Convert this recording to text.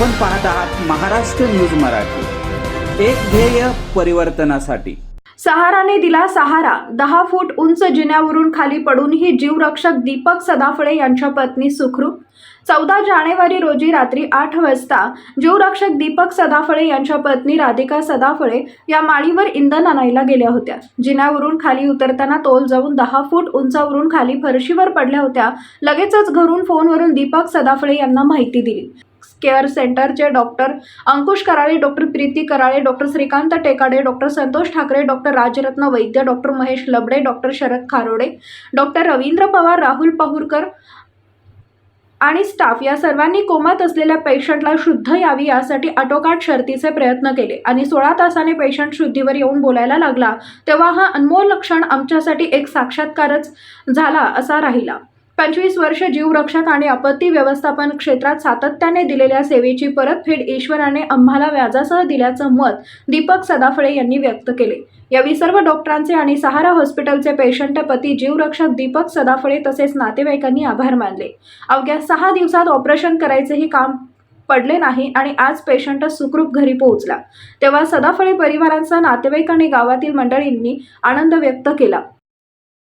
आपण पाहत आहात महाराष्ट्र न्यूज मराठी. एक ध्येय परिवर्तनासाठी. सहाराने दिला सहारा. दहा फूट उंच जिन्यावरून खाली पडूनही जीवरक्षक दीपक सदाफळे यांच्या पत्नी सुखरूप चौदा जानेवारी रोजी रात्री आठ वाजता जीवरक्षक दीपक सदाफळे यांच्या पत्नी राधिका सदाफळे या माळीवर इंधन आणायला गेल्या होत्या. जिन्यावरून खाली उतरताना तोल जाऊन दहा फूट उंचावरून खाली फरशीवर पडल्या होत्या. लगेचच घरून फोनवरून दीपक सदाफळे यांना माहिती दिली. केअर सेंटरचे doctor Ankush Karale doctor Preeti Karale doctor Shrikant Tekade doctor Santosh Thakre doctor Rajratna Vaidya doctor Mahesh Labade doctor Sharad Kharode doctor Ravindra Pawar Rahul Pahurkar आणि स्टाफ या सर्वांनी कोमात असलेल्या पेशंटला शुद्ध यावी यासाठी आटोकाट शर्तीचे प्रयत्न केले. आणि सोळा तासाने पेशंट शुद्धीवर येऊन बोलायला लागला तेव्हा हा अनमोल लक्षण आमच्यासाठी एक साक्षात्कारच झाला असा राहिला. पंचवीस वर्ष जीवरक्षक आणि आपत्ती व्यवस्थापन क्षेत्रात सातत्याने दिलेल्या सेवेची परतफेड ईश्वराने आम्हाला व्याजासह दिल्याचं मत दीपक सदाफळे यांनी व्यक्त केले. यावेळी सर्व डॉक्टरांचे आणि सहारा हॉस्पिटलचे पेशंट पती जीवरक्षक दीपक सदाफळे तसेच नातेवाईकांनी आभार मानले. अवघ्या सहा दिवसात ऑपरेशन करायचेही काम पडले नाही आणि आज पेशंट सुखरूप घरी पोहोचला. तेव्हा सदाफळे परिवारांचा नातेवाईक आणि गावातील मंडळींनी आनंद व्यक्त केला.